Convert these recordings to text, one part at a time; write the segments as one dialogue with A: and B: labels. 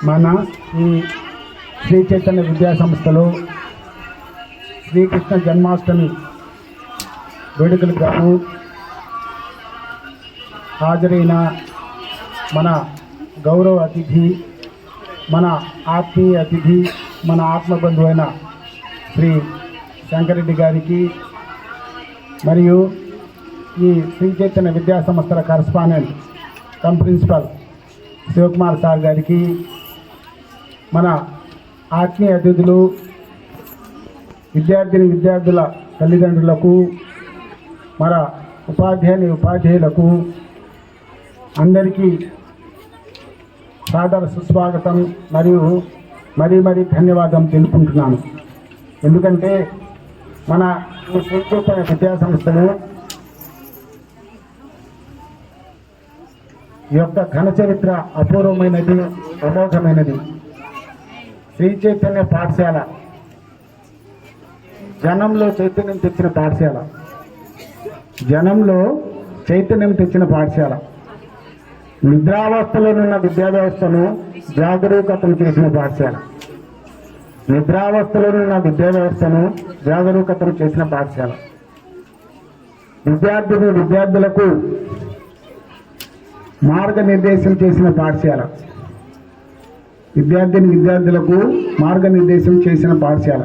A: మన ఈ శ్రీ చైతన్య విద్యా సంస్థలో శ్రీకృష్ణ జన్మాష్టమి వేడుకలు గాను హాజరైన మన గౌరవ అతిథి మన ఆత్మీయ అతిథి మన ఆత్మబంధువు అయిన శ్రీ శంకరెడ్డి గారికి మరియు ఈ శ్రీ చైతన్య విద్యా సంస్థల correspondent cum principal Sivakumar sir గారికి మన ఆత్మీయ అతిథులు విద్యార్థిని విద్యార్థుల తల్లిదండ్రులకు మన ఉపాధ్యాయుని ఉపాధ్యాయులకు అందరికీ సాదర సుస్వాగతం మరియు మరీ మరీ ధన్యవాదం తెలుపుకుంటున్నాను. ఎందుకంటే మన ఈ విద్యా సంస్థలు ఈ యొక్క ఘన చరిత్ర అపూర్వమైనది అమోఘమైనది. శ్రీ చైతన్య పాఠశాల. జనంలో చైతన్యం తెచ్చిన పాఠశాల. జనంలో చైతన్యం తెచ్చిన పాఠశాల. నిద్రావస్థలోనున్న విద్యా వ్యవస్థను జాగరూకతను చేసిన పాఠశాల. నిద్రావస్థలోనున్న విద్యా వ్యవస్థను జాగరూకతను చేసిన పాఠశాల. విద్యార్థులు విద్యార్థులకు మార్గనిర్దేశం చేసిన పాఠశాల. విద్యార్థిని విద్యార్థులకు మార్గనిర్దేశం చేసిన పాఠశాల.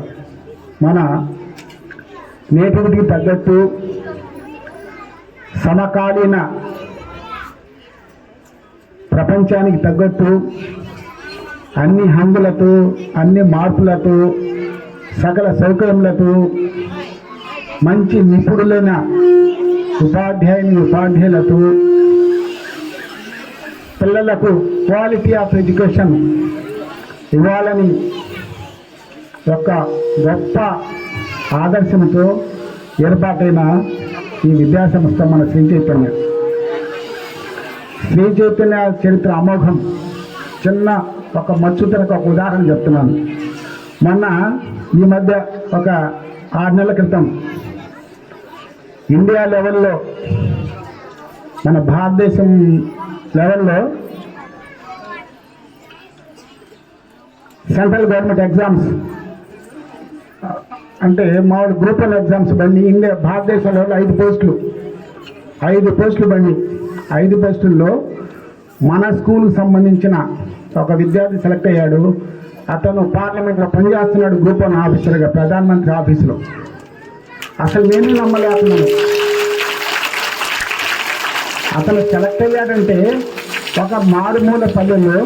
A: మన నేటికి తగ్గట్టు సమకాలీన ప్రపంచానికి తగ్గట్టు అన్ని హంగులతో అన్ని మార్పులతో సకల సౌకర్యములతో మంచి నిపుణులైన ఉపాధ్యాయుని ఉపాధ్యాయులతో పిల్లలకు క్వాలిటీ ఆఫ్ ఎడ్యుకేషన్ ఇవ్వాలని యొక్క గొప్ప ఆదర్శంతో ఏర్పాటైన ఈ విద్యాసంస్థ మన శ్రీ చైతన్య శ్రీ చైతన్య చరిత్ర అమోఘం. చిన్న ఒక మచ్చుతనకు ఒక ఉదాహరణ చెప్తున్నాను. మొన్న ఈ మధ్య ఒక ఆరు నెలల క్రితం ఇండియా లెవెల్లో మన భారతదేశం లెవెల్లో సెంట్రల్ గవర్నమెంట్ ఎగ్జామ్స్. అంటే మామూలు గ్రూప్ వన్ ఎగ్జామ్స్ బండి ఇండియా భారతదేశంలో ఐదు పోస్టులు. ఐదు పోస్టులు బండి. ఐదు పోస్టుల్లో మన స్కూల్కి సంబంధించిన ఒక విద్యార్థి సెలెక్ట్ అయ్యాడు. అతను పార్లమెంట్లో పనిచేస్తున్నాడు గ్రూప్ వన్ ఆఫీసర్గా ప్రధానమంత్రి ఆఫీసులో. అసలు నేను నమ్మలేకున్నాను అతను సెలెక్ట్ అయ్యాడంటే ఒక మారుమూల పల్లెల్లో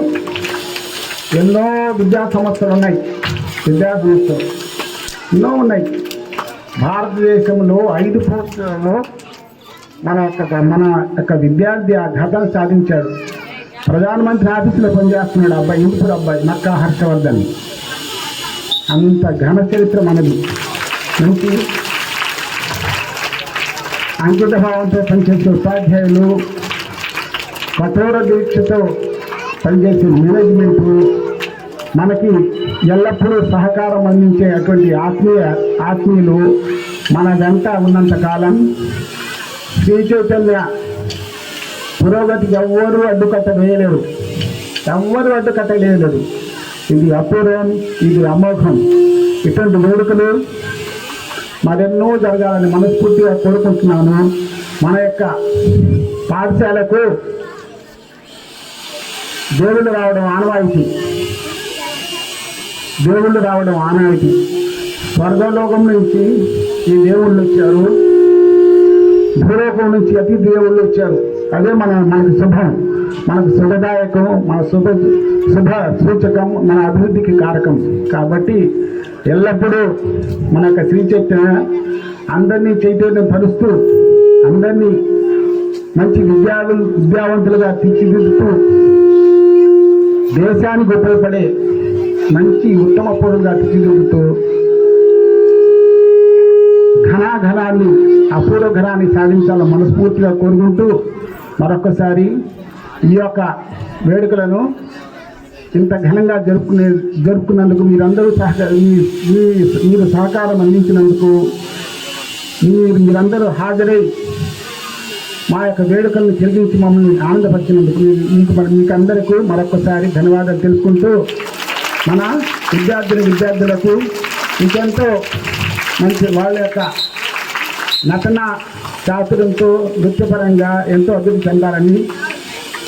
A: ఎన్నో విద్యా సంస్థలు ఉన్నాయి. విద్యా సంస్థలు ఎన్నో ఉన్నాయి. భారతదేశంలో ఐదు పోస్టులలో మన యొక్క మన యొక్క విద్యార్థి ఆ ఘటన సాధించాడు. ప్రధానమంత్రి ఆఫీసులో పనిచేస్తున్నాడు అబ్బాయి ఇంపుడు అబ్బాయి నక్కా హర్షవర్ధన్. అంత ఘన చరిత్ర మనది. మంచి అంకిత భావంతో పనిచేసే ఉపాధ్యాయులు కఠోర దీక్షతో పనిచేసే మేనేజ్మెంటు మనకి ఎల్లప్పుడూ సహకారం అందించే అటువంటి ఆత్మీయ ఆత్మీయులు మన వెంట ఉన్నంత కాలం శ్రీ చైతన్య పురోగతికి ఎవ్వరూ అడ్డుకట్ట వేయలేరు ఎవ్వరూ అడ్డుకట్ట వేయలేరు ఇది అపూర్వం ఇది అమోఘం. ఇటువంటి వేడుకలు మరెన్నో జరగాలని మనస్ఫూర్తిగా కోరుకుంటున్నాను. మన యొక్క పాఠశాలకు దేవుళ్ళు రావడం ఆనవాయితీ. దేవుళ్ళు రావడం ఆనవాయితీ. స్వర్గలోకం నుంచి ఈ దేవుళ్ళు వచ్చారు. భూలోకం నుంచి అతి దేవుళ్ళు వచ్చారు. అదే మన మనకు శుభం. మనకు శుభదాయకం మన శుభ శుభ సూచకం మన అభివృద్ధికి కారకం. కాబట్టి ఎల్లప్పుడూ మన యొక్క శ్రీచైతన్య అందరినీ చైతన్యం పరుస్తూ అందరినీ మంచి విద్యాలు విద్యావంతులుగా తీర్చిదిద్దుతూ దేశానికి ఉపయోగపడే మంచి ఉత్తమ పౌరులుగా తీర్చిదిద్దుతూ ఘనాఘనాన్ని అపూర్వ ఘనాన్ని సాధించాలని మనస్ఫూర్తిగా కోరుకుంటూ మరొకసారి ఈ యొక్క వేడుకలను ఇంత ఘనంగా జరుపుకునే జరుపుకున్నందుకు మీరందరూ సహకార మీరు సహకారం అందించినందుకు మీరు మీరందరూ హాజరై మా యొక్క వేడుకలను తిరిగించి మమ్మల్ని ఆనందపరిచినందుకు మీకు మీకు అందరికీ మరొకసారి ధన్యవాదాలు తెలుపుకుంటూ మన విద్యార్థుల విద్యార్థులకు ఇంకెంతో మంచి వాళ్ళ యొక్క నటన శాస్త్రంతో నృత్యపరంగా ఎంతో అభివృద్ధి చెందాలని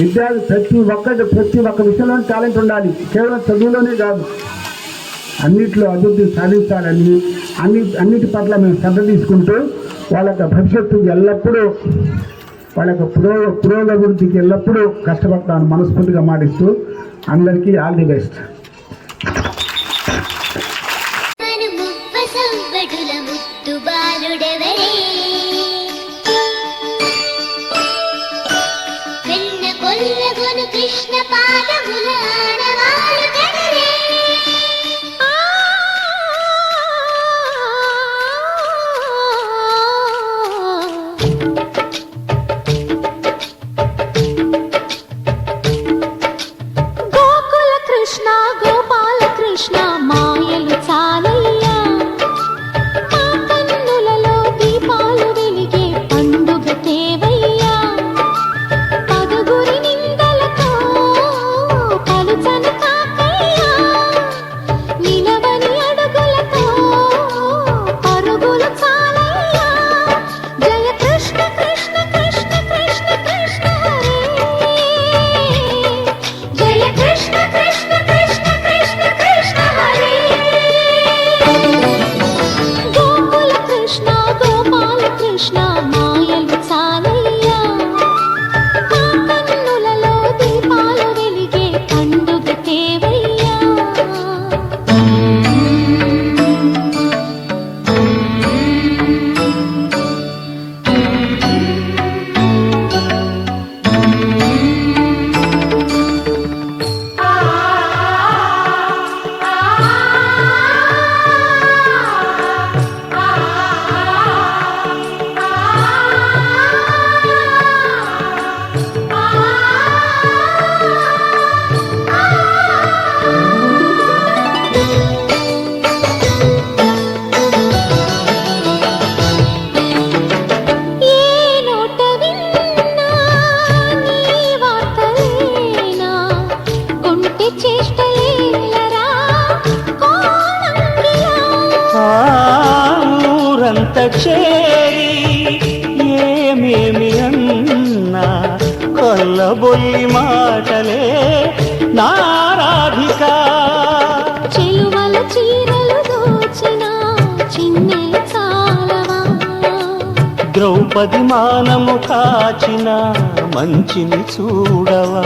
A: విద్యార్థి ప్రతి ఒక్కటి ప్రతి ఒక్క విషయంలో టాలెంట్ ఉండాలి. కేవలం చదువులోనే కాదు. అన్నిట్లో అభివృద్ధి సాధించాలని అన్ని అన్నిటి పట్ల మేము శ్రద్ధ తీసుకుంటూ వాళ్ళ యొక్క భవిష్యత్తుకి ఎల్లప్పుడూ వాళ్ళ యొక్క పురో పురోగభివృద్ధికి ఎల్లప్పుడూ కష్టపడతాను మనస్ఫూర్తిగా మాటిస్తూ అందరికీ ఆల్ ది బెస్ట్
B: బాలుడవే.
C: ఊరంత చేరి ఏమేమి అన్నా కొల్లబొల్లి మాటలే నారాధిక.
B: చెలువల చీరలు దోచిన చిన్నెలు చాలవా?
C: ద్రౌపది మానము కాచిన మంచిని చూడవా?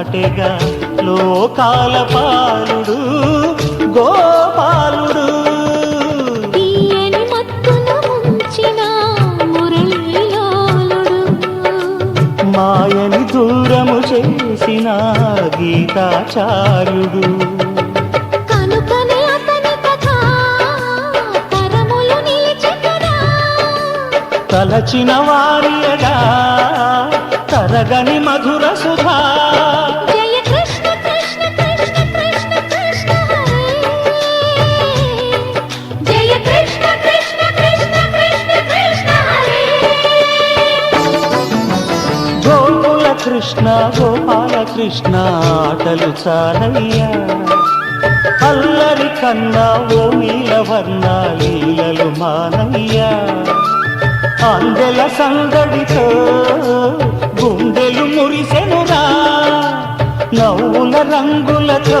C: పాటేగా లోకాల పాలుడు గోపాలుడు. మాయని దూరము చేసిన గీతాచార్యుడు. తలచిన వారియగా తరగని మధుర
B: కృష్ణ
C: ఆటలు చాలయ్యా. అల్లరి కన్నా ఓ నీలవర్ణ లీలలు మానయ్యా. అందెల సందడితో గుండెలు మురిసెనురా. నవ్వుల రంగులతో